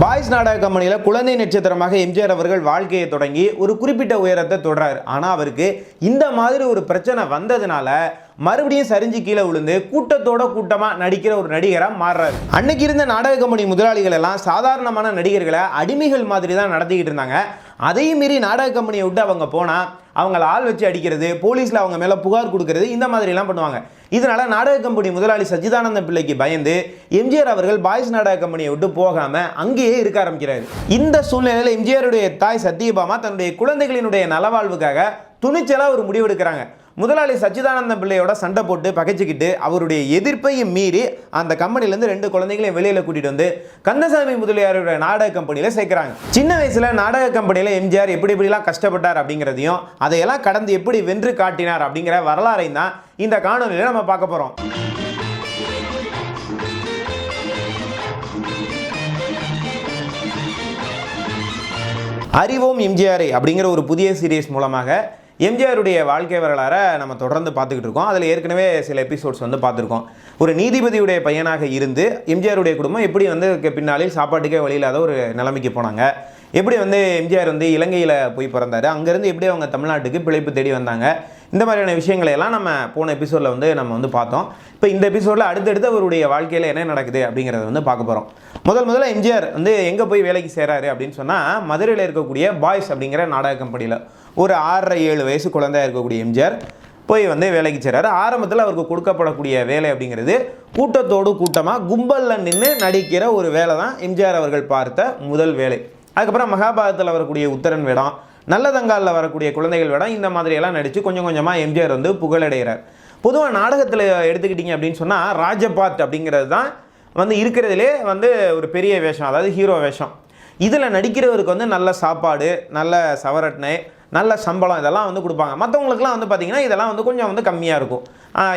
Boys நாடக கம்பெனியில் குழந்தை நட்சத்திரமாக எம்ஜிஆர் அவர்கள் வாழ்க்கையை தொடங்கி ஒரு குறிப்பிட்ட உயரத்தை தொடர்றார் ஆனால் அவருக்கு இந்த மாதிரி ஒரு பிரச்சனை வந்ததுனால மறுபடியும் சரிஞ்சு கீழே விழுந்து கூட்டத்தோட கூட்டமாக நடிக்கிற ஒரு நடிகராக மாறுறாரு. அன்னைக்கு இருந்த நாடக கம்பெனி முதலாளிகள் எல்லாம் சாதாரணமான நடிகர்களை அடிமைகள் மாதிரி தான் நடத்திக்கிட்டு இருந்தாங்க. அதையும் மீறி நாடக கம்பெனியை விட்டு அவங்க போனால் அவங்கள ஆள் வச்சு அடிக்கிறது போலீஸில் அவங்க மேலே புகார் கொடுக்கறது இந்த மாதிரிலாம் பண்ணுவாங்க. இதனால் நாடக கம்பெனி முதலாளி சச்சிதானந்த பிள்ளைக்கு பயந்து எம்ஜிஆர் அவர்கள் பாய்ஸ் நாடக கம்பெனியை விட்டு போகாமல் அங்கேயே இருக்க ஆரம்பிக்கிறார். இந்த சூழ்நிலையில் எம்ஜிஆருடைய தாய் சத்யபாமா தன்னுடைய குழந்தைகளினுடைய நலவாழ்வுக்காக துணிச்சலாக ஒரு முடிவெடுக்கிறாங்க. முதலாளி சச்சிதானந்த பிள்ளையோட சண்டை போட்டு பகைச்சிக்கிட்டு அவருடைய எதிர்ப்பையும் மீறி அந்த கம்பெனிலேருந்து ரெண்டு குழந்தைகளையும் வெளியில் கூட்டிட்டு வந்து கந்தசாமி முதலியாரோட நாடக கம்பெனியில் சேர்க்குறாங்க. சின்ன வயசில் நாடக கம்பெனியில் எம்ஜிஆர் எப்படி எப்படிலாம் கஷ்டப்பட்டார் அப்படிங்கிறதையும் அதையெல்லாம் கடந்து எப்படி வென்று காட்டினார் அப்படிங்கிற வரலாறையும் தான் இந்த காணொலியில் நம்ம பார்க்க போகிறோம் அறிவோம் எம்ஜிஆரை அப்படிங்கிற ஒரு புதிய சீரியஸ் மூலமாக எம்ஜிஆருடைய வாழ்க்கை வரலாறை நம்ம தொடர்ந்து பார்த்துக்கிட்டு இருக்கோம். அதில் ஏற்கனவே சில எபிசோட்ஸ் வந்து பார்த்துருக்கோம். ஒரு நீதிபதியுடைய பையனாக இருந்து எம்ஜிஆருடைய குடும்பம் எப்படி வந்து பின்னாளில் சாப்பாட்டுக்கே வழி இல்லாத ஒரு நிலைமைக்கு போனாங்க. எப்படி வந்து எம்ஜிஆர் வந்து இலங்கையில் போய் பிறந்தாரு. அங்கேருந்து எப்படி அவங்க தமிழ்நாட்டுக்கு பிழைப்பு தேடி வந்தாங்க. இந்த மாதிரியான விஷயங்களை எல்லாம் நம்ம போன எபிசோடில் வந்து நம்ம வந்து பார்த்தோம். இப்போ இந்த எபிசோடில் அடுத்தடுத்து அவருடைய வாழ்க்கையில் என்ன நடக்குது அப்படிங்கிறத வந்து பார்க்க போகிறோம் முதல் முதல்ல எம்ஜிஆர் வந்து எங்கே போய் வேலைக்கு சேராரு அப்படின்னு சொன்னால் மதுரையில் இருக்கக்கூடிய பாய்ஸ் அப்படிங்கிற நாடக கம்பெனியில் ஒரு ஆறரை ஏழு வயசு குழந்தையா இருக்கக்கூடிய எம்ஜிஆர் போய் வந்து வேலைக்கு சேராரு ஆரம்பத்தில் அவருக்கு கொடுக்கப்படக்கூடிய வேலை அப்படிங்கிறது கூட்டத்தோடு கூட்டமாக கும்பலில் நின்று நடிக்கிற ஒரு வேலை தான் எம்ஜிஆர் அவர்கள் பார்த்த முதல் வேலை. அதுக்கப்புறம் மகாபாரதத்தில் வரக்கூடிய உத்தரன் வேடம் நல்லதங்காலில் வரக்கூடிய குழந்தைகள் வேடம் இந்த மாதிரியெல்லாம் நடித்து கொஞ்சம் கொஞ்சமாக எம்ஜிஆர் வந்து புகழடைகிறார். பொதுவாக நாடகத்தில் எடுத்துக்கிட்டிங்க அப்படின்னு சொன்னால் ராஜபாத் அப்படிங்கிறது தான் வந்து இருக்கிறதுலே வந்து ஒரு பெரிய வேஷம் அதாவது ஹீரோ வேஷம். இதில் நடிக்கிறவருக்கு வந்து நல்ல சாப்பாடு நல்ல சவரட்னை நல்ல சம்பளம் இதெல்லாம் வந்து கொடுப்பாங்க. மற்றவங்களுக்குலாம் வந்து பார்த்தீங்கன்னா இதெல்லாம் வந்து கொஞ்சம் வந்து கம்மியாக இருக்கும்.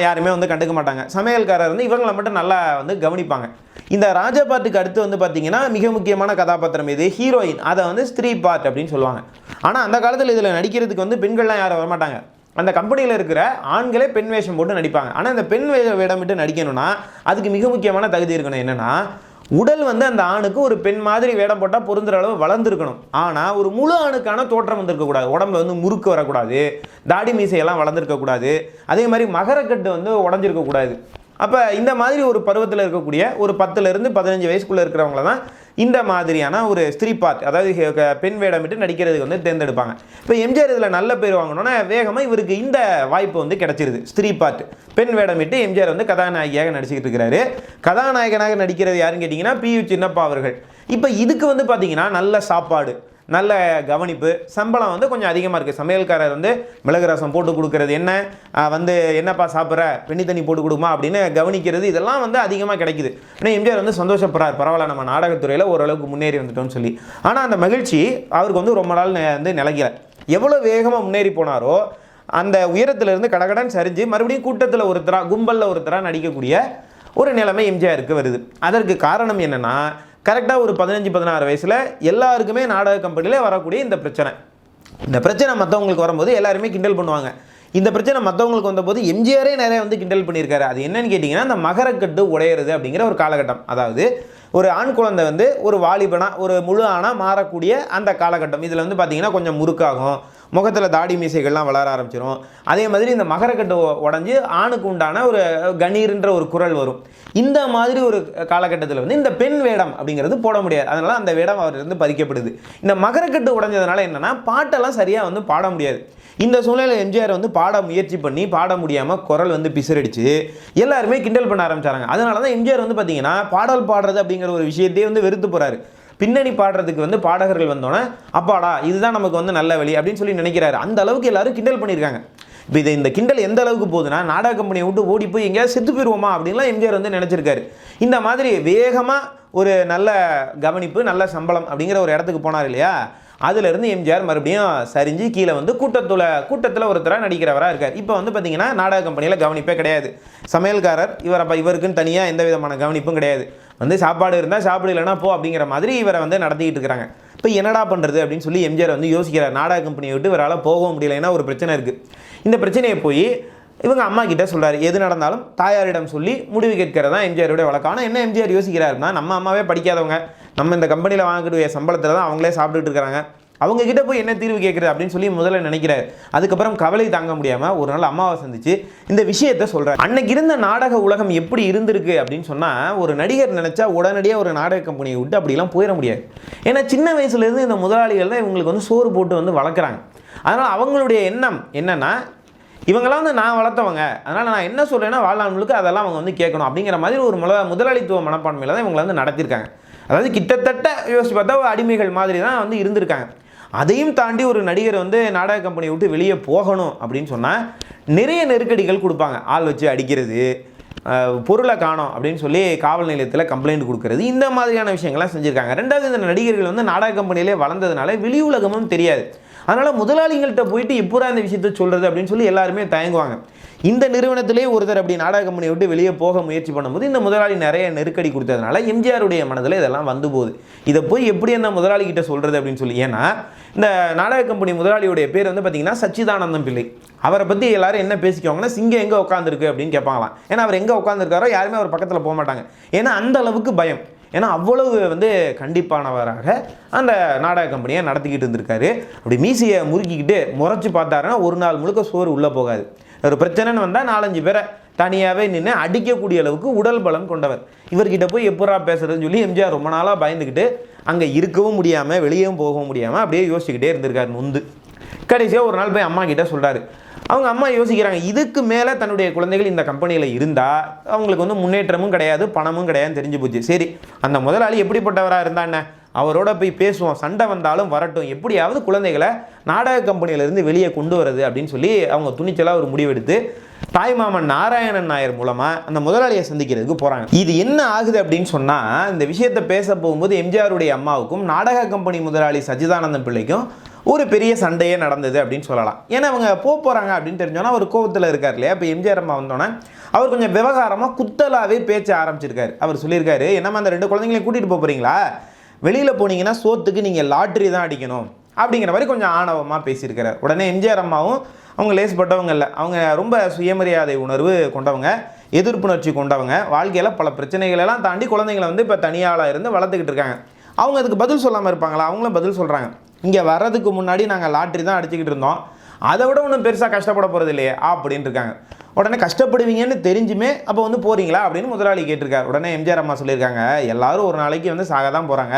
யாருமே வந்து கண்டுக்க மாட்டாங்க. சமையல்காரர் வந்து இவங்களை மட்டும் நல்லா வந்து கவனிப்பாங்க. இந்த ராஜபாட்டுக்கு அடுத்து வந்து பார்த்திங்கன்னா மிக முக்கியமான கதாபாத்திரம் இது ஹீரோயின் அதை வந்து ஸ்திரீ பார்ட் அப்படின்னு சொல்லுவாங்க. ஆனால் அந்த காலத்தில் இதில் நடிக்கிறதுக்கு வந்து பெண்கள்லாம் யாரும் வரமாட்டாங்க. அந்த கம்பெனியில் இருக்கிற ஆண்களே பெண் வேஷம் போட்டு நடிப்பாங்க. ஆனால் இந்த பெண் வே வேடமிட்டு நடிக்கணும்னா அதுக்கு மிக முக்கியமான தகுதி இருக்கணும். என்னென்னா உடல் வந்து அந்த ஆணுக்கு ஒரு பெண் மாதிரி வேடம் போட்டால் பொருந்துற அளவு வளர்ந்துருக்கணும். ஆனால் ஒரு முழு ஆணுக்கான தோற்றம் வந்திருக்கக்கூடாது உடம்புல வந்து முறுக்கு வரக்கூடாது. தாடி மீசையெல்லாம் வளர்ந்துருக்கக்கூடாது அதே மாதிரி மகரக்கட்டு வந்து உடஞ்சிருக்கக்கூடாது அப்போ இந்த மாதிரி ஒரு பருவத்தில் இருக்கக்கூடிய ஒரு பத்துலேருந்து பதினஞ்சு வயசுக்குள்ளே இருக்கிறவங்கள தான் இந்த மாதிரியான ஒரு ஸ்திரீ பார்ட் அதாவது பெண் வேடமிட்டு நடிக்கிறதுக்கு வந்து தேர்ந்தெடுப்பாங்க. இப்போ எம்ஜிஆர் இதில் நல்ல பேர் வாங்கணும்னா வேகமாக இவருக்கு இந்த வாய்ப்பு வந்து கிடச்சிருது. ஸ்திரீ பார்ட் பெண் வேடமிட்டு எம்ஜிஆர் வந்து கதாநாயகியாக நடிச்சுக்கிட்டு இருக்கிறாரு கதாநாயகனாக நடிக்கிறது யாருன்னு கேட்டிங்கன்னா பி யு சின்னப்பா அவர்கள். இப்போ இதுக்கு வந்து பார்த்தீங்கன்னா நல்ல சாப்பாடு. நல்ல கவனிப்பு. சம்பளம் வந்து கொஞ்சம் அதிகமாக இருக்குது சமையல்காரர் வந்து மிளகு ரசம் போட்டு கொடுக்கறது என்ன? வந்து என்னப்பா சாப்பிட்ற? பெண்ணி தண்ணி போட்டு கொடுக்குமா அப்படின்னு கவனிக்கிறது இதெல்லாம் வந்து அதிகமாக கிடைக்குது. ஆனால் எம்ஜிஆர் வந்து சந்தோஷப்படுறார். பரவாயில்ல நம்ம நாடகத்துறையில் ஓரளவுக்கு முன்னேறி வந்துட்டோம்னு சொல்லி. ஆனால் அந்த மகிழ்ச்சி அவருக்கு வந்து ரொம்ப நாள் வந்து நிலைக்கல. எவ்வளோ வேகமாக முன்னேறி போனாரோ அந்த உயரத்திலிருந்து கடகடன் சரிஞ்சு மறுபடியும் கூட்டத்தில் ஒருத்தரா கும்பலில் ஒருத்தராக நடிக்கக்கூடிய ஒரு நிலைமை எம்ஜிஆருக்கு வருது. அதற்கு காரணம் என்னன்னா கரெக்டாக ஒரு பதினஞ்சு பதினாறு வயசில் எல்லாருக்குமே நாடக கம்பெனியில் வரக்கூடிய இந்த பிரச்சனை. இந்த பிரச்சனை மற்றவங்களுக்கு வரும்போது எல்லாருமே கிண்டல் பண்ணுவாங்க. இந்த பிரச்சனை மற்றவங்களுக்கு வந்தபோது எம்ஜிஆரே நிறைய வந்து கிண்டல் பண்ணியிருக்காரு. அது என்னன்னு கேட்டிங்கன்னா இந்த மகரக்கட்டு உடையிறது அப்படிங்கிற ஒரு காலகட்டம். அதாவது ஒரு ஆண் குழந்தை வந்து ஒரு வாலிபனா ஒரு முழு ஆணாக மாறக்கூடிய அந்த காலகட்டம். இதில் வந்து பார்த்தீங்கன்னா கொஞ்சம் முறுக்காகும். முகத்தில் தாடி மீசைகள்லாம் வளர ஆரம்பிச்சிடும் அதே மாதிரி இந்த மகரக்கட்டு உடஞ்சி ஆணுக்கு உண்டான ஒரு கணீர்ன்ற ஒரு குரல் வரும். இந்த மாதிரி ஒரு காலகட்டத்தில் வந்து இந்த பெண் வேடம் அப்படிங்கிறது போட முடியாது. அதனால அந்த வேடம் அவரிருந்து பறிக்கப்படுது. இந்த மகரக்கட்டு உடஞ்சதுனால என்னன்னா பாட்டெல்லாம் சரியாக வந்து பாட முடியாது. இந்த சூழ்நிலையில் எம்ஜிஆர் வந்து பாட முயற்சி பண்ணி பாட முடியாமல் குரல் வந்து பிசரடிச்சு எல்லாருமே கிண்டல் பண்ண ஆரம்பிச்சாங்க. அதனால தான் எம்ஜிஆர் வந்து பார்த்தீங்கன்னா பாடல் பாடுறது அப்படிங்கிற ஒரு விஷயத்தையே வந்து வெறுத்து போகிறாரு பின்னணி பாடுறதுக்கு வந்து பாடகர்கள் வந்தோன்னே அப்பாடா இதுதான் நமக்கு வந்து நல்ல வழி அப்படின்னு சொல்லி நினைக்கிறாரு. அந்த அளவுக்கு எல்லாரும் கிண்டல் பண்ணியிருக்காங்க. இப்போ இது இந்த கிண்டல் எந்த அளவுக்கு போகுதுன்னா நாடக கம்பெனியை விட்டு ஓடி போய் எங்கேயாவது செத்து போயிடுவோமா அப்படின்லாம் எம்ஜிஆர் வந்து நினச்சிருக்காரு. இந்த மாதிரி வேகமாக ஒரு நல்ல கவனிப்பு நல்ல சம்பளம் அப்படிங்கிற ஒரு இடத்துக்கு போனார் இல்லையா? அதுலேருந்து எம்ஜிஆர் மறுபடியும் சரிஞ்சு கீழே வந்து கூட்டத்தில் கூட்டத்தில் ஒருத்தராக நடிக்கிறவராக இருக்கார். இப்போ வந்து பார்த்தீங்கன்னா நாடக கம்பெனியில் கவனிப்பே கிடையாது. சமையல்காரர் இவர் அப்போ இவருக்குன்னு தனியாக எந்த விதமான கவனிப்பும் கிடையாது. வந்து சாப்பாடு இருந்தால் சாப்பிடு இல்லைனா போ அப்படிங்கிற மாதிரி இவரை வந்து நடத்திக்கிட்டு இருக்கிறாங்க. இப்போ என்னடா பண்ணுறது அப்படின்னு சொல்லி எம்ஜிஆர் வந்து யோசிக்கிறார். நாடக கம்பெனியை விட்டு இவரால் போக முடியலைன்னா ஒரு பிரச்சனை இருக்குது இந்த பிரச்சனையை போய் இவங்க அம்மா கிட்ட சொல்கிறார் எது நடந்தாலும் தாயாரிடம் சொல்லி முடிவு கேட்கிறது தான் எம்ஜிஆருடைய வழக்கம் ஆனால் என்ன எம்ஜிஆர் யோசிக்கிறாருன்னா நம்ம அம்மாவே படிக்காதவங்க. நம்ம இந்த கம்பெனியில் வாங்கக்கூடிய சம்பளத்தில் தான் அவங்களே சாப்பிட்டுட்டு இருக்கிறாங்க. அவங்க கிட்ட போய் என்ன தீர்வு கேட்குறது அப்படின்னு சொல்லி முதல்ல நினைக்கிறாரு. அதுக்கப்புறம் கவலை தாங்க முடியாமல் ஒரு நாள் அம்மாவை சந்திச்சு இந்த விஷயத்த சொல்கிறார் அன்னைக்கு இருந்த நாடக உலகம் எப்படி இருந்திருக்கு அப்படின்னு சொன்னால் ஒரு நடிகர் நினச்சா உடனடியாக ஒரு நாடக கம்பெனியை விட்டு அப்படிலாம் போயிட முடியாது. ஏன்னா சின்ன வயசுலேருந்து இந்த முதலாளிகள் தான் இவங்களுக்கு வந்து சோறு போட்டு வந்து வளர்க்குறாங்க. அதனால் அவங்களுடைய எண்ணம் என்னென்னா இவங்களாம் வந்து நான் வளர்த்தவங்க. அதனால் நான் என்ன சொல்கிறேன்னா வாழ்நாள் முழுக்க அதெல்லாம் அவங்க வந்து கேட்கணும் அப்படிங்கிற மாதிரி ஒரு முத முதலாளித்துவ மனப்பான்மையில் தான் இவங்களை வந்து நடத்தியிருக்காங்க. அதாவது கிட்டத்தட்ட யோசிச்சு பார்த்தா அடிமைகள் மாதிரி தான் வந்து இருந்திருக்காங்க. அதையும் தாண்டி ஒரு நடிகர் வந்து நாடக கம்பெனியை விட்டு வெளியே போகணும் அப்படின்னு சொன்னால் நிறைய நெருக்கடிகள் கொடுப்பாங்க. ஆள் வச்சு அடிக்கிறது பொருளை காணோம் அப்படின்னு சொல்லி காவல் நிலையத்தில் கம்ப்ளைண்ட் கொடுக்கறது. இந்த மாதிரியான விஷயங்கள்லாம் செஞ்சுருக்காங்க. ரெண்டாவது இந்த நடிகர்கள் வந்து நாடக கம்பெனியிலே வளர்ந்ததுனால வெளி உலகமும் தெரியாது. அதனால் முதலாளிகள்கிட்ட போயிட்டு எப்பூரா இந்த விஷயத்த சொல்கிறது அப்படின்னு சொல்லி எல்லாருமே தயங்குவாங்க. இந்த நிறுவனத்திலே ஒருத்தர் அப்படி நாடக கம்பெனியை விட்டு வெளியே போக முயற்சி பண்ணும்போது இந்த முதலாளி நிறைய நெருக்கடி கொடுத்ததுனால எம்ஜிஆருடைய மனதில் இதெல்லாம் வந்து போகுது. இதை போய் எப்படி அந்த முதலாளி கிட்ட சொல்கிறது அப்படின்னு சொல்லி. ஏன்னா இந்த நாடக கம்பெனி முதலாளியுடைய பேர் வந்து பார்த்தீங்கன்னா சச்சிதானந்தம் பிள்ளை. அவரை பற்றி எல்லாரும் என்ன பேசிக்குவாங்கன்னா சிங்கம் எங்கே உட்காந்துருக்கு அப்படின்னு கேட்பாங்களாம். ஏன்னா அவர் எங்கே உட்காந்துருக்காரோ யாருமே அவர் பக்கத்தில் போக மாட்டாங்க. ஏன்னா அந்த அளவுக்கு பயம். ஏன்னா அவ்வளவு வந்து கண்டிப்பானவராக அந்த நாடக கம்பெனியை நடத்திக்கிட்டு இருந்திருக்காரு. அப்படி மீசியை முறுக்கிக்கிட்டு முறைச்சி பார்த்தாருன்னா ஒரு நாள் முழுக்க சோறு உள்ளே போகாது. ஒரு பிரச்சனைன்னு வந்தால் நாலஞ்சு பேரை தனியாகவே நின்று அடிக்கக்கூடிய அளவுக்கு உடல் பலம் கொண்டவர். இவர்கிட்ட போய் எப்படா பேசுறதுன்னு சொல்லி எம்ஜிஆர் ரொம்ப நாளாக பயந்துக்கிட்டு அங்கே இருக்கவும் முடியாமல் வெளியேவும் போகவும் முடியாமல் அப்படியே யோசிச்சுக்கிட்டே இருந்திருக்காரு நொந்து கடைசியாக ஒரு நாள் போய் அம்மா கிட்ட சொல்கிறாரு அவங்க அம்மா யோசிக்கிறாங்க இதுக்கு மேலே தன்னுடைய குழந்தைகள் இந்த கம்பெனியில் இருந்தால் அவங்களுக்கு வந்து முன்னேற்றமும் கிடையாது பணமும் கிடையாதுன்னு தெரிஞ்சு போச்சு. சரி அந்த முதலாளி எப்படிப்பட்டவராக இருந்தா அவரோட போய் பேசுவோம். சண்டை வந்தாலும் வரட்டும். எப்படியாவது குழந்தைகளை நாடக கம்பெனியிலேருந்து வெளியே கொண்டு வரது அப்படின்னு சொல்லி அவங்க துணிச்சலாக ஒரு முடிவெடுத்து தாய்மாமன் நாராயணன் நாயர் மூலமாக அந்த முதலாளியை சந்திக்கிறதுக்கு போகிறாங்க இது என்ன ஆகுது அப்படின்னு சொன்னால் இந்த விஷயத்தை பேச போகும்போது எம்ஜிஆருடைய அம்மாவுக்கும் நாடக கம்பெனி முதலாளி சச்சிதானந்தன் பிள்ளைக்கும் ஒரு பெரிய சண்டையே நடந்தது அப்படின்னு சொல்லலாம். ஏன்னா அவங்க போக போகிறாங்க அப்படின்னு தெரிஞ்சோன்னா அவர் கோபத்தில் இருக்கார் இல்லையா? இப்போ எம்ஜிஆர் அம்மா வந்தோன்னே அவர் கொஞ்சம் விவகாரமாக குத்தலாகவே பேச்ச ஆரம்பிச்சிருக்காரு. அவர் சொல்லியிருக்காரு என்னம்மா அந்த ரெண்டு குழந்தைங்களையும் கூட்டிகிட்டு போக போகிறீங்களா வெளியில் போனீங்கன்னா சோத்துக்கு நீங்கள் லாட்ரி தான் அடிக்கணும். அப்படிங்கிற மாதிரி கொஞ்சம் ஆணவமாக பேசியிருக்கிறார். உடனே எம்ஜிஆர் அம்மாவும் அவங்க லேசுப்பட்டவங்க இல்லை. அவங்க ரொம்ப சுயமரியாதை உணர்வு கொண்டவங்க எதிர்ப்புணர்ச்சி கொண்டவங்க. வாழ்க்கையில் பல பிரச்சனைகளெல்லாம் தாண்டி குழந்தைங்களை வந்து இப்போ தனியாளாக இருந்து வளர்த்துக்கிட்டு இருக்காங்க. அவங்க அதுக்கு பதில் சொல்லாமல் இருப்பாங்களா? அவங்களும் பதில் சொல்கிறாங்க இங்கே வர்றதுக்கு முன்னாடி நாங்கள் லாட்ரி தான் அடிச்சுக்கிட்டு இருந்தோம். அதை விட ஒன்றும் பெருசாக கஷ்டப்பட போகிறது இல்லையே அப்படின்னு இருக்காங்க. உடனே கஷ்டப்படுவீங்கன்னு தெரிஞ்சுமே அப்போ வந்து போகிறீங்களா அப்படின்னு முதலாளி கேட்டிருக்காரு. உடனே எம்ஜிஆர் அம்மா சொல்லியிருக்காங்க எல்லாரும் ஒரு நாளைக்கு வந்து சாக தான் போகிறாங்க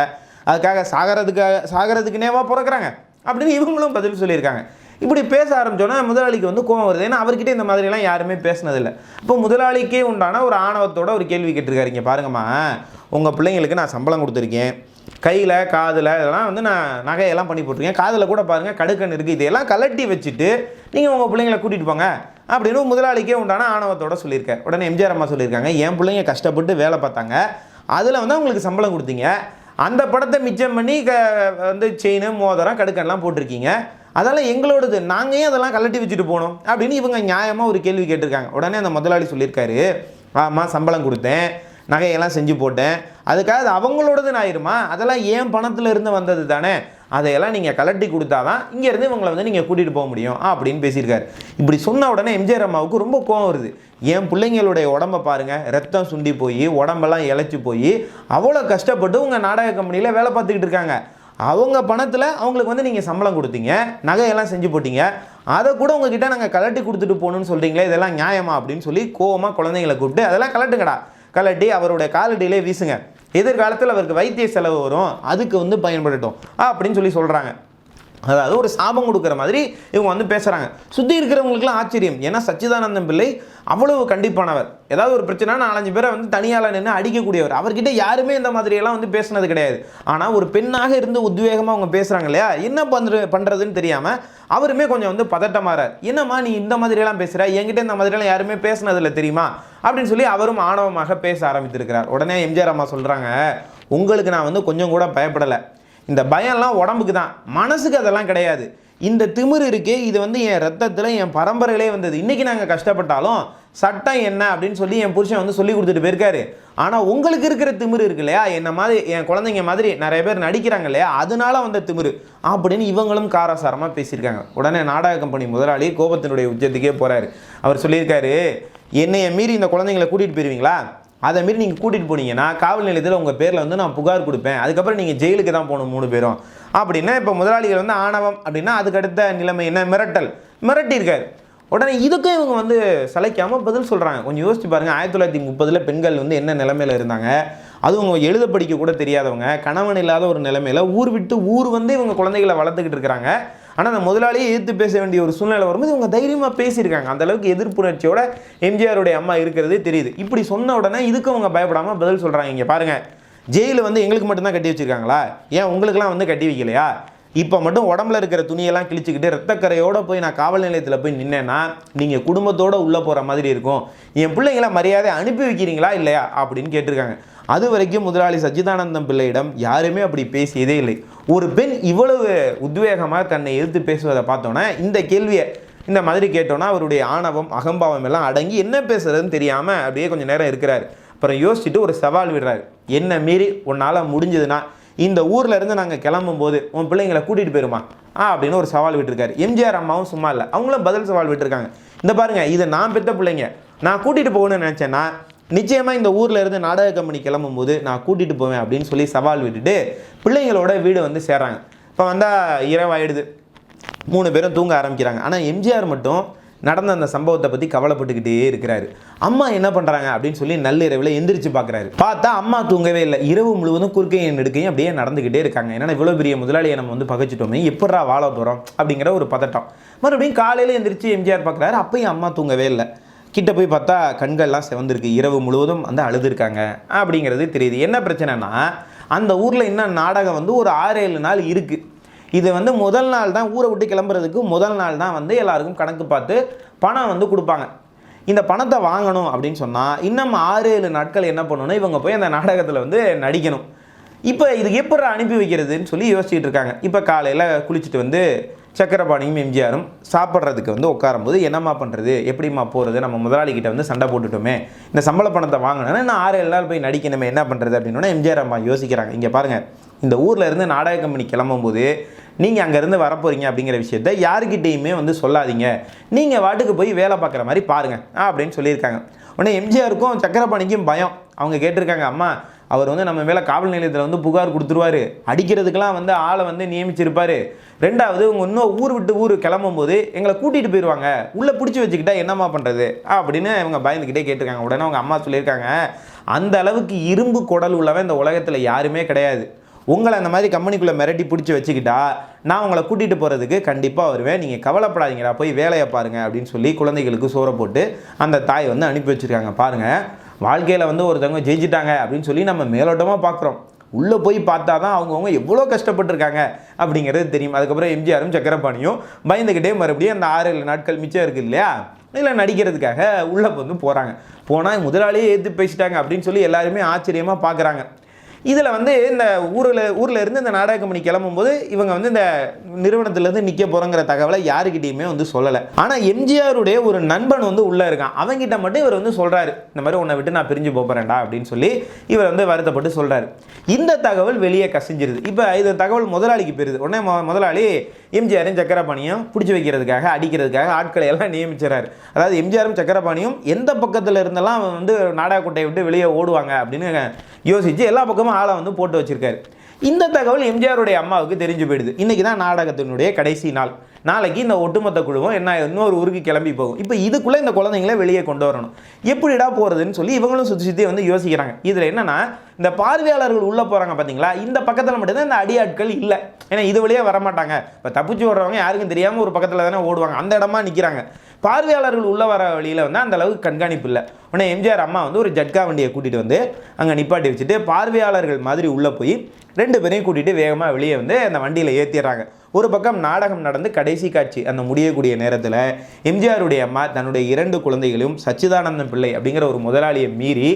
அதுக்காக சாகிறதுக்காக சாகிறதுக்குனேவா பிறக்கிறாங்க? அப்படின்னு இவங்களும் பதில் சொல்லியிருக்காங்க. இப்படி பேச ஆரம்பிச்சோன்னா முதலாளிக்கு வந்து கோவம் வருது. ஏன்னா அவர்கிட்ட இந்த மாதிரிலாம் யாருமே பேசினதில்லை. இப்போ முதலாளிக்கே உண்டான ஒரு ஆணவத்தோட ஒரு கேள்வி கேட்டிருக்காரு. இங்கே பாருங்கம்மா உங்கள் பிள்ளைங்களுக்கு நான் சம்பளம் கொடுத்துருக்கேன். கையில் காதில் இதெல்லாம் வந்து நான் நகையெல்லாம் பண்ணி போட்டிருக்கேன். காதில் கூட பாருங்கள் கடுக்கன் இருக்குது இதையெல்லாம் கலட்டி வச்சுட்டு நீங்கள் உங்கள் பிள்ளைங்களை கூட்டிகிட்டு போங்க அப்படின்னு முதலாளிக்கே உண்டான ஆணவத்தோட சொல்லியிருக்காரு உடனே எம்ஜிஆர் அம்மா சொல்லியிருக்காங்க என் பிள்ளைங்க கஷ்டப்பட்டு வேலை பார்த்தாங்க. அதில் வந்து அவங்களுக்கு சம்பளம் கொடுத்தீங்க. அந்த படத்தை மிச்சம் பண்ணி க வந்து செயின் மோதிரம் கடுக்கன்லாம் போட்டிருக்கீங்க. அதெல்லாம் எங்களோடது. நாங்கள் ஏன் அதெல்லாம் கலட்டி வச்சுட்டு போனோம்? அப்படின்னு இவங்க நியாயமாக ஒரு கேள்வி கேட்டிருக்காங்க. உடனே அந்த முதலாளி சொல்லியிருக்காரு ஆமாம் சம்பளம் கொடுத்தேன். நகையெல்லாம் செஞ்சு போட்டேன். அதுக்காக அது அவங்களோடதுன்னு ஆயிருமா அதெல்லாம் ஏன் பணத்தில் இருந்து வந்தது தானே? அதையெல்லாம் நீங்கள் கலட்டி கொடுத்தாதான் இங்கேருந்து இவங்களை வந்து நீங்கள் கூட்டிகிட்டு போக முடியும் அப்படின்னு பேசியிருக்காரு. இப்படி சொன்ன உடனே எம்ஜிஆர் அம்மாவுக்கு ரொம்ப கோவம் வருது. என் பிள்ளைங்களுடைய உடம்ப பாருங்கள் ரத்தம் சுண்டி போய் உடம்பெல்லாம் இழைச்சி போய் அவ்வளோ கஷ்டப்பட்டு உங்கள் நாடக கம்பெனியில் வேலை பார்த்துக்கிட்டு இருக்காங்க. அவங்க பணத்தில் அவங்களுக்கு வந்து நீங்கள் சம்பளம் கொடுத்தீங்க நகையெல்லாம் செஞ்சு போட்டீங்க அதை கூட உங்ககிட்ட நாங்கள் கலட்டி கொடுத்துட்டு போகணும்னு சொல்கிறீங்களே இதெல்லாம் நியாயமா அப்படின்னு சொல்லி கோவமாக குழந்தைங்களை கூப்பிட்டு அதெல்லாம் கலட்டுங்கடா. கலட்டி அவருடைய காலடியிலே வீசுங்க. எதிர்காலத்தில் அவருக்கு வைத்திய செலவு வரும். அதுக்கு வந்து பயன்படட்டும். அப்படின்னு சொல்லி சொல்கிறாங்க அதாவது ஒரு சாபம் கொடுக்குற மாதிரி இவங்க வந்து பேசுகிறாங்க சுற்றி இருக்கிறவங்களுக்குலாம் ஆச்சரியம். ஏன்னா சச்சிதானந்தம் பிள்ளை அவ்வளவு கண்டிப்பானவர். ஏதாவது ஒரு பிரச்சனை நாலஞ்சு பேரை வந்து தனியால் நின்று அடிக்கக்கூடியவர். அவர்கிட்ட யாருமே இந்த மாதிரியெல்லாம் வந்து பேசுனது கிடையாது. ஆனால் ஒரு பெண்ணாக இருந்து உத்வேகமாக அவங்க பேசுகிறாங்க இல்லையா? என்ன பண்ணுற பண்ணுறதுன்னு தெரியாமல் அவருமே கொஞ்சம் வந்து பதட்டமாறார். என்னம்மா நீ இந்த மாதிரியெல்லாம் பேசுகிற என்கிட்ட இந்த மாதிரியெல்லாம் யாருமே பேசினதில்ல தெரியுமா? அப்படின்னு சொல்லி அவரும் ஆணவமாக பேச ஆரம்பித்திருக்கிறார். உடனே எம்ஜிஆர் அம்மா சொல்கிறாங்க உங்களுக்கு நான் வந்து கொஞ்சம் கூட பயப்படலை. இந்த பயம்லாம் உடம்புக்கு தான் மனசுக்கு அதெல்லாம் கிடையாது. இந்த திமிர் இருக்கே இது வந்து என் ரத்தத்தில் என் பரம்பரையிலே வந்தது. இன்றைக்கி நாங்கள் கஷ்டப்பட்டாலும் சட்டம் என்ன அப்படின்னு சொல்லி என் புருஷன் வந்து சொல்லி கொடுத்துட்டு போயிருக்காரு. ஆனால் உங்களுக்கு இருக்கிற திமிரு இருக்கு இல்லையா? என்ன மாதிரி என் குழந்தைங்க மாதிரி நிறைய பேர் நடிக்கிறாங்க இல்லையா? அதனால வந்த திமிரு அப்படின்னு இவங்களும் காரசாரமாக பேசியிருக்காங்க. உடனே நாடக கம்பெனி முதலாளி கோபத்தினுடைய உச்சத்துக்கே போகிறாரு அவர் சொல்லியிருக்காரு என்னைய மீறி இந்த குழந்தைங்களை கூட்டிகிட்டு போயிருவீங்களா? அதை மாரி நீங்கள் கூட்டிகிட்டு போனீங்கன்னா காவல் நிலையத்தில் உங்கள் பேரில் வந்து நான் புகார் கொடுப்பேன். அதுக்கப்புறம் நீங்கள் ஜெயிலுக்கு தான் போகணும் மூணு பேரும். அப்படின்னா இப்போ முதலாளிகள் வந்து ஆணவம் அப்படின்னா அதுக்கடுத்த நிலைமை என்ன? மிரட்டல். மிரட்டியிருக்காரு. உடனே இதுக்கும் இவங்க வந்து சளைக்காமல் பதில் சொல்கிறாங்க கொஞ்சம் யோசிச்சு பாருங்கள் ஆயிரத்தி தொள்ளாயிரத்தி முப்பதில் பெண்கள் வந்து என்ன நிலைமையில் இருந்தாங்க? அதுவும் அவங்க எழுத படிக்க கூட தெரியாதவங்க கணவன் இல்லாத ஒரு நிலைமையில் ஊர் விட்டு ஊர் வந்து இவங்க குழந்தைகளை வளர்த்துக்கிட்டு இருக்கிறாங்க. ஆனால் அந்த முதலாளியை எதிர்த்து பேச வேண்டிய ஒரு சூழ்நிலை வரும்போது இவங்க தைரியமாக பேசியிருக்காங்க. அந்த அளவுக்கு எதிர்ப்புணர்ச்சியோட எம்ஜிஆருடைய அம்மா இருக்கிறதே தெரியுது. இப்படி சொன்ன உடனே இதுக்கு அவங்க பயப்படாமல் பதில் சொல்கிறாங்க இங்கே பாருங்கள் ஜெயிலில் வந்து எங்களுக்கு மட்டும்தான் கட்டி வச்சிருக்காங்களா? ஏன் உங்களுக்கெல்லாம் வந்து கட்டி வைக்கலையா? இப்போ மட்டும் உடம்புல இருக்கிற துணியெல்லாம் கிழிச்சிக்கிட்டு ரத்தக்கரையோடு போய் நான் காவல் நிலையத்தில் போய் நின்னேன்னா நீங்கள் குடும்பத்தோடு உள்ளே போகிற மாதிரி இருக்கும். என் பிள்ளைங்கள மரியாதை அனுப்பி வைக்கிறீங்களா இல்லையா? அப்படின்னு கேட்டிருக்காங்க. அது வரைக்கும் முதலாளி சச்சிதானந்தம் பிள்ளையிடம் யாருமே அப்படி பேசியதே இல்லை. ஒரு பெண் இவ்வளவு உத்வேகமாக தன்னை எதிர்த்து பேசுவதை பார்த்தோன்னே இந்த கேள்வியை இந்த மாதிரி கேட்டோன்னா அவருடைய ஆணவம் அகம்பாவம் எல்லாம் அடங்கி என்ன பேசுறதுன்னு தெரியாமல் அப்படியே கொஞ்சம் நேரம் இருக்கிறாரு. அப்புறம் யோசிச்சுட்டு ஒரு சவால் விடுறாரு. என்ன மீறி உன்னால் முடிஞ்சதுன்னா இந்த ஊரில் இருந்து நாங்கள் கிளம்பும் போது உன் பிள்ளைங்களை கூட்டிகிட்டு போயிருமா? ஆ அப்படின்னு ஒரு சவால் விட்டுருக்காரு. எம்ஜிஆர் அம்மாவும் சும்மா இல்லை. அவங்களும் பதில் சவால் விட்டுருக்காங்க. இந்த பாருங்கள் இதை நான் பெற்ற பிள்ளைங்க. நான் கூட்டிகிட்டு போகணும்னு நினச்சேன்னா நிச்சயமாக இந்த ஊரில் இருந்து நாடக கம்பெனி கிளம்பும் போது நான் கூட்டிகிட்டு போவேன் அப்படின்னு சொல்லி சவால் விட்டுட்டு பிள்ளைங்களோட வீடு வந்து சேர்றாங்க. இப்போ வந்தால் இரவாயிடுது. மூணு பேரும் தூங்க ஆரம்பிக்கிறாங்க. ஆனால் எம்ஜிஆர் மட்டும் நடந்த அந்த சம்பவத்தை பற்றி கவலைப்பட்டுக்கிட்டே இருக்கிறாரு. அம்மா என்ன பண்ணுறாங்க அப்படின்னு சொல்லி நள்ளிரவில் எந்திரிச்சு பார்க்குறாரு பார்த்தா அம்மா தூங்கவே இல்லை. இரவு முழுவதும் குறுக்கையும் நெடுக்கையும் அப்படியே நடந்துக்கிட்டே இருக்காங்க. ஏன்னா இவ்வளோ பெரிய முதலாளியை நம்ம வந்து பகைச்சிட்டோமே எப்படா வாழ போகிறோம் அப்படிங்கிற ஒரு பதட்டம். மறுபடியும் காலையில் எந்திரிச்சு எம்ஜிஆர் பார்க்குறாரு அப்பயும் அம்மா தூங்கவே இல்லை. கிட்ட போய் பார்த்தா கண்கள்லாம் சிவந்திருக்கு. இரவு முழுவதும் வந்து அழுதுருக்காங்க. அப்படிங்கிறது தெரியுது. என்ன பிரச்சனைனா அந்த ஊரில் இன்னும் நாடகம் வந்து ஒரு ஆறு ஏழு நாள் இருக்குது இது வந்து முதல் நாள் தான் ஊரை விட்டு கிளம்புறதுக்கு முதல் நாள் தான் வந்து எல்லாருக்கும் கணக்கு பார்த்து பணம் வந்து கொடுப்பாங்க. இந்த பணத்தை வாங்கணும் அப்படின்னு சொன்னால் இன்னும் ஆறு ஏழு நாட்கள் என்ன பண்ணணும்னா இவங்க போய் அந்த நாடகத்தில் வந்து நடிக்கணும். இப்போ இதுக்கு எப்படி அனுப்பி வைக்கிறதுன்னு சொல்லி யோசிச்சுட்டு இருக்காங்க. இப்போ காலையில் குளிச்சுட்டு வந்து சக்கரபாணியும் எம்ஜிஆரும் சாப்பிட்றதுக்கு வந்து உட்காரும்போது என்னம்மா பண்ணுறது எப்படிம்மா போகிறது நம்ம முதலாளிகிட்ட வந்து சண்டை போட்டுட்டோமே. இந்த சம்பள பணத்தை வாங்கினேன்னா நான் ஆறு ஏழு நாள் போய் நடிக்கணுமே என்ன பண்ணுறது அப்படின்னா எம்ஜிஆர் அம்மா யோசிக்கிறாங்க. இங்கே பாருங்கள் இந்த ஊரில் இருந்து நாடக கம்பெனி கிளம்பும்போது நீங்கள் அங்கேருந்து வரப்போகிறீங்க அப்படிங்கிற விஷயத்த யாருக்கிட்டேயுமே வந்து சொல்லாதீங்க. நீங்கள் வாட்டுக்கு போய் வேலை பார்க்குற மாதிரி பாருங்க அப்படின்னு சொல்லியிருக்காங்க. உடனே எம்ஜிஆருக்கும் சக்கரபாணிக்கும் பயம். அவங்க கேட்டிருக்காங்க அம்மா அவர் வந்து நம்ம மேலே காவல் நிலையத்தில் வந்து புகார் கொடுத்துருவாரு. அடிக்கிறதுக்கெலாம் வந்து ஆளை வந்து நியமிச்சிருப்பார். ரெண்டாவது இவங்க இன்னும் ஊர் விட்டு ஊர் கிளம்பும்போது எங்களை கூட்டிகிட்டு போயிடுவாங்க உள்ளே பிடிச்சி வச்சுக்கிட்டா என்னம்மா பண்ணுறது அப்படின்னு இவங்க பயந்துக்கிட்டே கேட்டிருக்காங்க. உடனே அவங்க அம்மா சொல்லியிருக்காங்க அந்த அளவுக்கு இரும்பு குடல் உள்ளவன் இந்த உலகத்தில் யாருமே கிடையாது. உங்களை அந்த மாதிரி கம்பெனிக்குள்ளே மிரட்டி பிடிச்சி வச்சுக்கிட்டா நான் உங்களை கூட்டிகிட்டு போகிறதுக்கு கண்டிப்பாக வருவேன். நீங்கள் கவலைப்படாதீங்கடா போய் வேலையை பாருங்கள் அப்படின்னு சொல்லி குழந்தைகளுக்கு சோறை போட்டு அந்த தாய் வந்து அனுப்பி வச்சுருக்காங்க. பாருங்கள் வாழ்க்கையில் வந்து ஒருத்தவங்க ஜெயிச்சிட்டாங்க அப்படின்னு சொல்லி நம்ம மேலோட்டமாக பார்க்குறோம் உள்ளே போய் பார்த்தா தான் அவங்கவுங்க எவ்வளோ கஷ்டப்பட்டிருக்காங்க அப்படிங்கிறது தெரியும். அதுக்கப்புறம் எம்ஜிஆரும் சக்கரபாணியும் பயந்துக்கிட்டே மறுபடியும் அந்த ஆறு ஏழு நாட்கள் மிச்சம் இருக்குது இல்லையா? இதில் நடிக்கிறதுக்காக உள்ளே வந்து போகிறாங்க போனால் முதலாளியே ஏற்று பேசிட்டாங்க அப்படின்னு சொல்லி எல்லாருமே ஆச்சரியமாக பார்க்குறாங்க இதில் வந்து இந்த ஊரில் ஊரில் இருந்து இந்த நாடகமணி கிளம்பும்போது இவங்க வந்து இந்த நிறுவனத்திலேருந்து நிற்க போகிறோங்கிற தகவலை யாருக்கிட்டையுமே வந்து சொல்லலை. ஆனால் எம்ஜிஆருடைய ஒரு நண்பன் வந்து உள்ளே இருக்கான். அவங்ககிட்ட மட்டும் இவர் வந்து சொல்கிறாரு இந்த மாதிரி உன்னை விட்டு நான் பிரிஞ்சு போகிறேன்டா அப்படின்னு சொல்லி இவர் வந்து வருத்தப்பட்டு சொல்கிறாரு இந்த தகவல் வெளியே கசிஞ்சிருது. இப்போ இது தகவல் முதலாளிக்கு போயிருது. உடனே முதலாளி எம்ஜிஆரும் சக்கரபாணியும் பிடிச்சி வைக்கிறதுக்காக அடிக்கிறதுக்காக ஆட்களை எல்லாம் நியமிச்சிடறாரு. அதாவது எம்ஜிஆரும் சக்கரபாணியும் எந்த பக்கத்தில் இருந்தெல்லாம் வந்து நாடக விட்டு வெளியே ஓடுவாங்க அப்படின்னு யோசித்து எல்லா பக்கமும் ஆளை வந்து போட்டு வச்சுருக்காரு. இந்த தகவல் எம்ஜிஆருடைய அம்மாவுக்கு தெரிஞ்சு போயிடுது. இன்றைக்கி தான் நாடகத்தினுடைய கடைசி நாள். நாளைக்கு இந்த ஒட்டுமொத்த குழுவும் என்ன இன்னொரு ஊருக்கு கிளம்பி போகும். இப்போ இதுக்குள்ளே இந்த குழந்தைங்கள வெளியே கொண்டு வரணும். எப்படிடா போகிறதுன்னு சொல்லி இவங்களும் சுற்றி சுற்றி வந்து யோசிக்கிறாங்க. இதில் என்னென்னா இந்த பார்வையாளர்கள் உள்ளே போகிறாங்க பார்த்தீங்களா இந்த பக்கத்தில் மட்டும்தான் இந்த அடியாட்கள் இல்லை. ஏன்னா இது வழியே வரமாட்டாங்க. இப்போ தப்பிச்சு ஓடுறவங்க யாருக்கும் தெரியாமல் ஒரு பக்கத்தில் தானே ஓடுவாங்க. அந்த இடமா நிற்கிறாங்க பார்வையாளர்கள் உள்ள வர வழியில் வந்து அந்த அளவுக்கு கண்காணிப்பு இல்லை. உடனே எம்ஜிஆர் அம்மா வந்து ஒரு ஜட்கா வண்டியை கூட்டிகிட்டு வந்து அங்கே நிப்பாட்டி வச்சுட்டு பார்வையாளர்கள் மாதிரி உள்ளே போய் ரெண்டு பேரையும் கூட்டிகிட்டு வேகமாக வெளியே வந்து அந்த வண்டியில் ஏற்றிடுறாங்க ஒரு பக்கம் நாடகம் நடந்து கடைசி காட்சி அந்த முடியக்கூடிய நேரத்தில் எம்ஜிஆருடைய அம்மா தன்னுடைய இரண்டு குழந்தைகளையும் சச்சிதானந்தம் பிள்ளை அப்படிங்கிற ஒரு முதலாளியை மீறி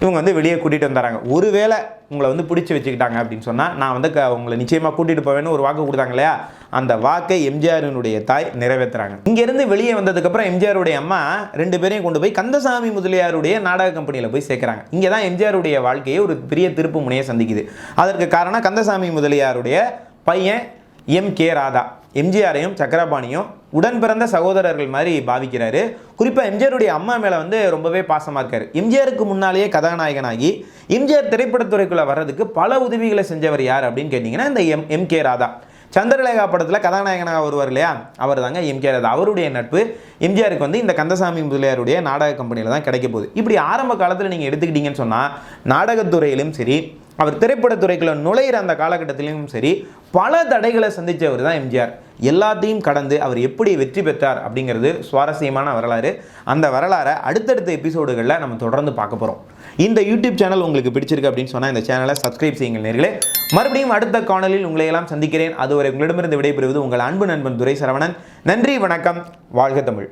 இவங்க வந்து வெளியே கூட்டிகிட்டு வந்துறாங்க ஒருவேளை உங்களை வந்து பிடிச்சி வச்சுக்கிட்டாங்க அப்படின்னு சொன்னால் நான் வந்து க- உங்களை நிச்சயமாக கூட்டிகிட்டு போவேன்னு ஒரு வாக்கு கொடுத்தாங்க இல்லையா? அந்த வாக்கை எம்ஜிஆரினுடைய தாய் நிறைவேற்றுறாங்க இங்கேருந்து வெளியே வந்ததுக்கப்புறம் எம்ஜிஆருடைய அம்மா ரெண்டு பேரையும் கொண்டு போய் கந்தசாமி முதலியாருடைய நாடக கம்பெனியில் போய் சேர்க்குறாங்க. இங்கே தான் எம்ஜிஆருடைய வாழ்க்கையை ஒரு பெரிய திருப்பு முனையை சந்திக்குது. அதற்கு காரணம் கந்தசாமி முதலியாருடைய பையன் எம் கே ராதா எம்ஜிஆரையும் சக்கரபாணியும் உடன் பிறந்த சகோதரர்கள் மாதிரி பாவிக்கிறாரு. குறிப்பாக எம்ஜிஆருடைய அம்மா மேலே வந்து ரொம்பவே பாசமாக இருக்கார். எம்ஜிஆருக்கு முன்னாலேயே கதாநாயகனாகி எம்ஜிஆர் திரைப்படத்துறைக்குள்ளே வர்றதுக்கு பல உதவிகளை செஞ்சவர் யார் அப்படின்னு கேட்டிங்கன்னா இந்த M M K Radha. Chandralekha படத்தில் கதாநாயகனாக வருவார் இல்லையா? அவர் தாங்க எம்கே ராதா. அவருடைய நட்பு எம்ஜிஆருக்கு வந்து இந்த கந்தசாமி முதலியாருடைய நாடக கம்பெனியில் தான் கிடைக்க போகுது. இப்படி ஆரம்ப காலத்தில் நீங்கள் எடுத்துக்கிட்டீங்கன்னு சொன்னால் நாடகத்துறையிலும் சரி அவர் திரைப்படத்துறைக்குள்ள நுழையிற அந்த காலகட்டத்திலும் சரி பல தடைகளை சந்தித்தவர் தான் எம்ஜிஆர். எல்லாத்தையும் கடந்து அவர் எப்படி வெற்றி பெற்றார் அப்படிங்கிறது சுவாரஸ்யமான வரலாறு. அந்த வரலாறை அடுத்தடுத்த எபிசோடுகளில் நம்ம தொடர்ந்து பார்க்க போகிறோம் இந்த யூடியூப் சேனல் உங்களுக்கு பிடிச்சிருக்கு அப்படின்னு சொன்னால் இந்த சேனலை சப்ஸ்கிரைப் செய்யுங்கள் நேர்களே. மறுபடியும் அடுத்த காணொலியில் உங்களை எல்லாம் சந்திக்கிறேன். அதுவரை உங்களிடமிருந்து விடைபெறுவது உங்கள் அன்பு நண்பன் துரை சரவணன் நன்றி வணக்கம். வாழ்க தமிழ்.